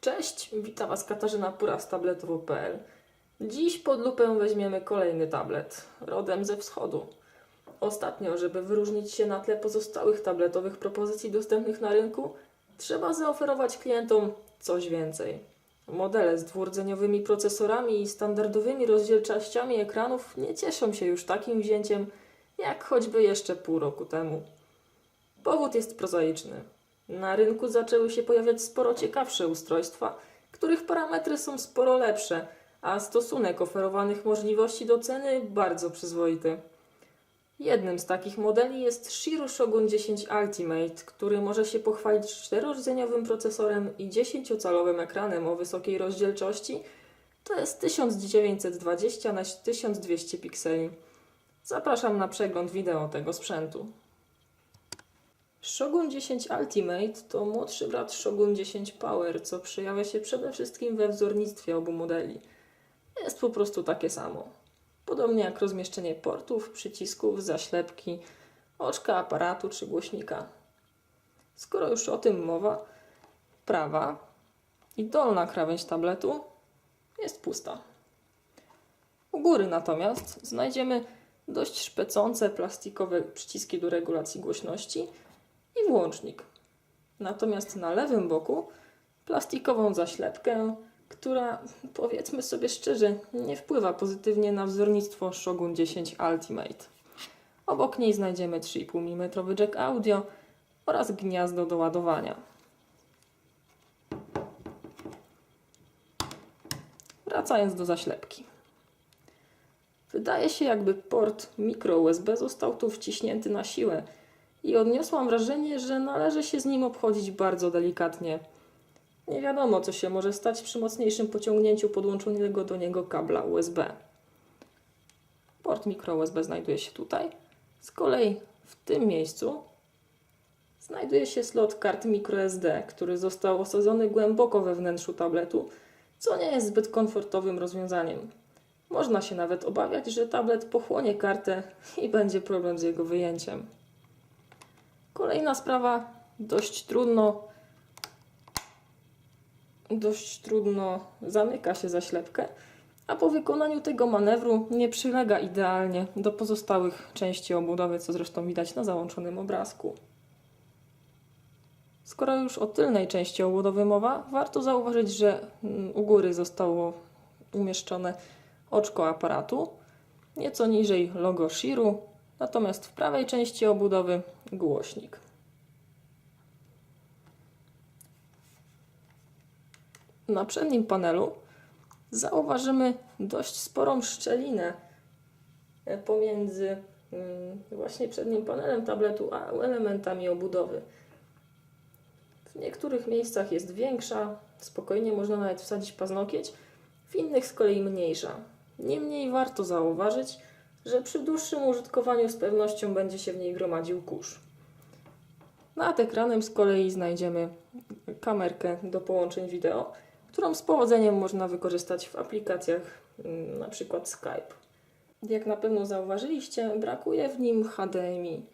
Cześć, witam Was Katarzyna Pura z tabletowo.pl. Dziś pod lupę weźmiemy kolejny tablet, rodem ze wschodu. Ostatnio, żeby wyróżnić się na tle pozostałych tabletowych propozycji dostępnych na rynku, trzeba zaoferować klientom coś więcej. Modele z dwurdzeniowymi procesorami i standardowymi rozdzielczościami ekranów nie cieszą się już takim wzięciem, jak choćby jeszcze pół roku temu. Powód jest prozaiczny. Na rynku zaczęły się pojawiać sporo ciekawsze ustrojstwa, których parametry są sporo lepsze, a stosunek oferowanych możliwości do ceny bardzo przyzwoity. Jednym z takich modeli jest Shiro Shogun 10 Ultimate, który może się pochwalić 4-rdzeniowym procesorem i 10-calowym ekranem o wysokiej rozdzielczości, to jest 1920 na 1200 pikseli. Zapraszam na przegląd wideo tego sprzętu. Shogun 10 Ultimate to młodszy brat Shogun 10 Power, co przejawia się przede wszystkim we wzornictwie obu modeli. Jest po prostu takie samo. Podobnie jak rozmieszczenie portów, przycisków, zaślepki, oczka aparatu czy głośnika. Skoro już o tym mowa, prawa i dolna krawędź tabletu jest pusta. U góry natomiast znajdziemy dość szpecące plastikowe przyciski do regulacji głośności i włącznik. Natomiast na lewym boku plastikową zaślepkę, która powiedzmy sobie szczerze, nie wpływa pozytywnie na wzornictwo Shogun 10 Ultimate. Obok niej znajdziemy 3,5 mm jack audio oraz gniazdo do ładowania. Wracając do zaślepki. Wydaje się, jakby port micro USB został tu wciśnięty na siłę i odniosłam wrażenie, że należy się z nim obchodzić bardzo delikatnie. Nie wiadomo, co się może stać przy mocniejszym pociągnięciu podłączonego do niego kabla USB. Port micro USB znajduje się tutaj. Z kolei w tym miejscu znajduje się slot kart microSD, który został osadzony głęboko we wnętrzu tabletu, co nie jest zbyt komfortowym rozwiązaniem. Można się nawet obawiać, że tablet pochłonie kartę i będzie problem z jego wyjęciem. Kolejna sprawa, dość trudno. Dość trudno. Zamyka się zaślepkę, a po wykonaniu tego manewru nie przylega idealnie do pozostałych części obudowy, co zresztą widać na załączonym obrazku. Skoro już o tylnej części obudowy mowa, warto zauważyć, że mm, u góry zostało umieszczone oczko aparatu, nieco niżej logo Shiru, natomiast w prawej części obudowy głośnik. Na przednim panelu zauważymy dość sporą szczelinę e, pomiędzy mm, właśnie przednim panelem tabletu a elementami obudowy. W niektórych miejscach jest większa, spokojnie można nawet wsadzić paznokieć, w innych z kolei mniejsza. Niemniej warto zauważyć, że przy dłuższym użytkowaniu z pewnością będzie się w niej gromadził kurz. Nad ekranem z kolei znajdziemy kamerkę do połączeń wideo, którą z powodzeniem można wykorzystać w aplikacjach mm, przykład Skype. Jak na pewno zauważyliście, brakuje w nim HDMI.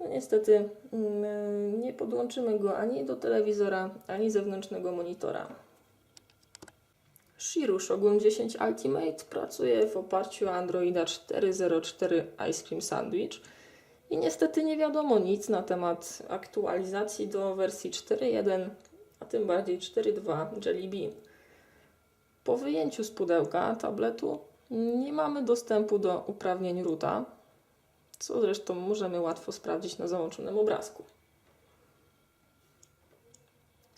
No niestety mm, nie podłączymy go ani do telewizora, ani zewnętrznego monitora. Shiru Shogun 10 Ultimate pracuje w oparciu o Androida 4.04 Ice Cream Sandwich i niestety nie wiadomo nic na temat aktualizacji do wersji 4.1, a tym bardziej 4.2 Jelly Bean. Po wyjęciu z pudełka tabletu nie mamy dostępu do uprawnień roota, co zresztą możemy łatwo sprawdzić na załączonym obrazku.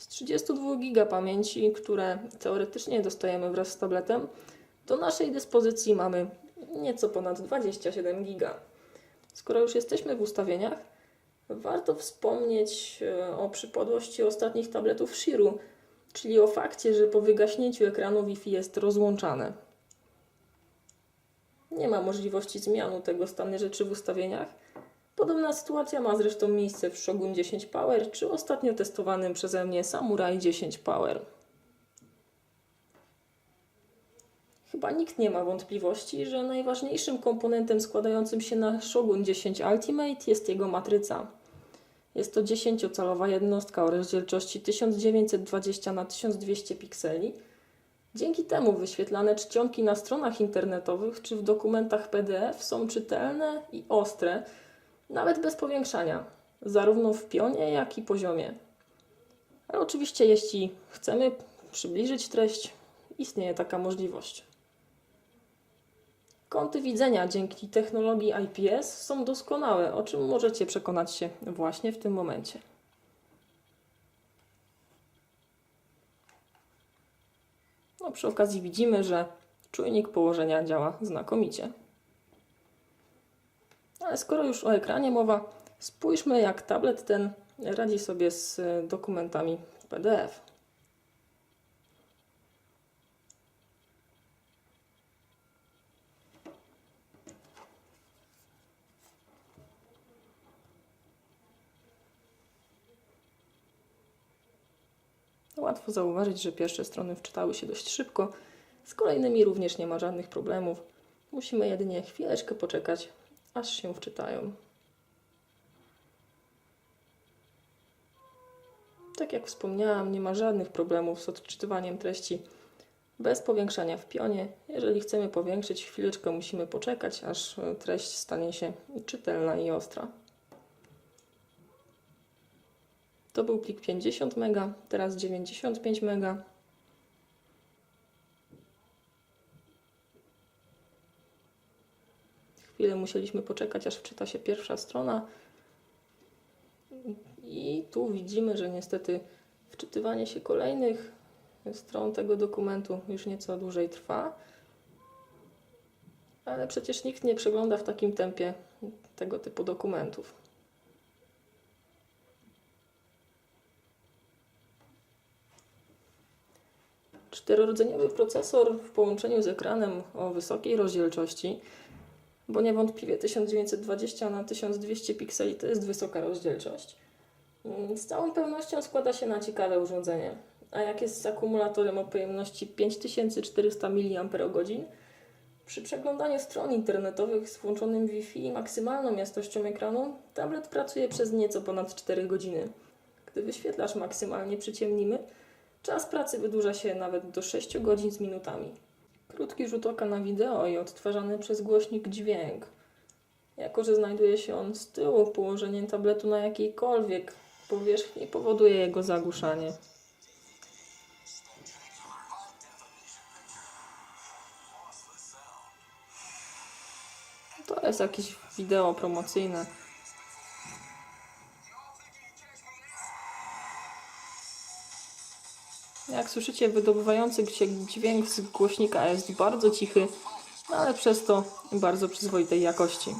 Z 32 GB pamięci, które teoretycznie dostajemy wraz z tabletem, do naszej dyspozycji mamy nieco ponad 27 GB. Skoro już jesteśmy w ustawieniach, warto wspomnieć e, o przypadłości ostatnich tabletów Shiru, czyli o fakcie, że po wygaśnięciu ekranu Wi-Fi jest rozłączane. Nie ma możliwości zmiany tego stanu rzeczy w ustawieniach. Podobna sytuacja ma zresztą miejsce w Shogun 10 Power czy ostatnio testowanym przeze mnie Samurai 10 Power. Chyba nikt nie ma wątpliwości, że najważniejszym komponentem składającym się na Shogun 10 Ultimate jest jego matryca. Jest to 10-calowa jednostka o rozdzielczości 1920 na 1200 pikseli. Dzięki temu wyświetlane czcionki na stronach internetowych czy w dokumentach PDF są czytelne i ostre, nawet bez powiększania, zarówno w pionie, jak i poziomie. Ale oczywiście, jeśli chcemy przybliżyć treść, istnieje taka możliwość. Kąty widzenia dzięki technologii IPS są doskonałe, o czym możecie przekonać się właśnie w tym momencie. No, przy okazji widzimy, że czujnik położenia działa znakomicie. Ale skoro już o ekranie mowa, spójrzmy jak tablet ten radzi sobie z dokumentami PDF. Łatwo zauważyć, że pierwsze strony wczytały się dość szybko. Z kolejnymi również nie ma żadnych problemów. Musimy jedynie chwileczkę poczekać, aż się wczytają. Tak jak wspomniałam, nie ma żadnych problemów z odczytywaniem treści bez powiększania w pionie. Jeżeli chcemy powiększyć, chwileczkę musimy poczekać, aż e, treść stanie się czytelna i ostra. To był plik 50 MB, teraz 95 MB. Chwilę musieliśmy poczekać, aż wczyta się pierwsza strona. I tu widzimy, że niestety wczytywanie się kolejnych stron tego dokumentu już nieco dłużej trwa. Ale przecież nikt nie przegląda w takim tempie tego typu dokumentów. Czterorodzeniowy procesor w połączeniu z ekranem o wysokiej rozdzielczości, bo niewątpliwie 1920 na 1200 pikseli to jest wysoka rozdzielczość, z całą pewnością składa się na ciekawe urządzenie. A jak jest z akumulatorem o pojemności 5400 mAh, przy przeglądaniu stron internetowych z włączonym Wi-Fi i maksymalną jasnością ekranu, tablet pracuje przez nieco ponad 4 godziny. Gdy wyświetlacz maksymalnie przyciemnimy, czas pracy wydłuża się nawet do 6 godzin z minutami. Krótki rzut oka na wideo i odtwarzany przez głośnik dźwięk. Jako, że znajduje się on z tyłu, położenie tabletu na jakiejkolwiek powierzchni powoduje jego zagłuszanie. To jest jakieś wideo promocyjne. Jak słyszycie, wydobywający się dźwięk z głośnika jest bardzo cichy, no ale przez to bardzo przyzwoitej jakości.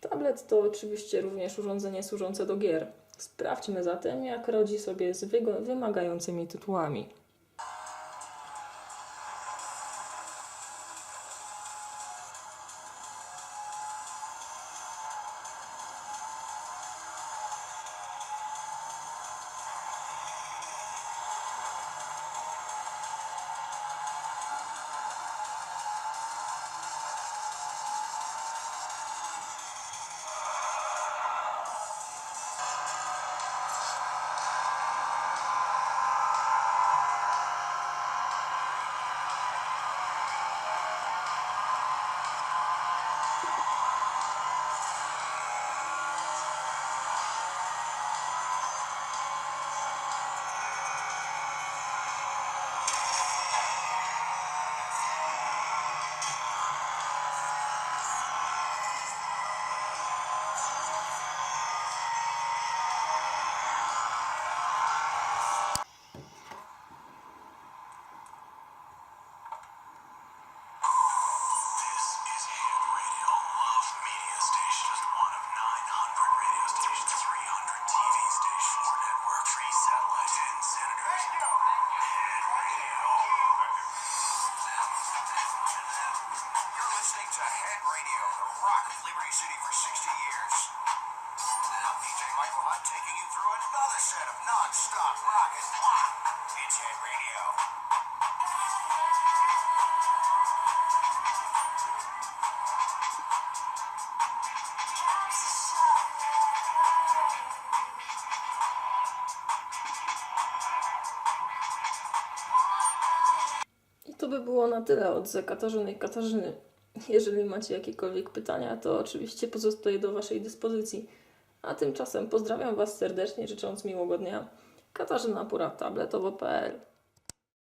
Tablet to oczywiście również urządzenie służące do gier. Sprawdźmy zatem, jak radzi sobie z wymagającymi tytułami. City for 60 years. Now, PJ Michael Hunt taking you through another set of non-stop rock and pop. It's Head Radio. I to by było na tyle od i Katarzyny. Jeżeli macie jakiekolwiek pytania, to oczywiście pozostaję do Waszej dyspozycji. A tymczasem pozdrawiam Was serdecznie, życząc miłego dnia. Katarzyna Pura, tabletowo.pl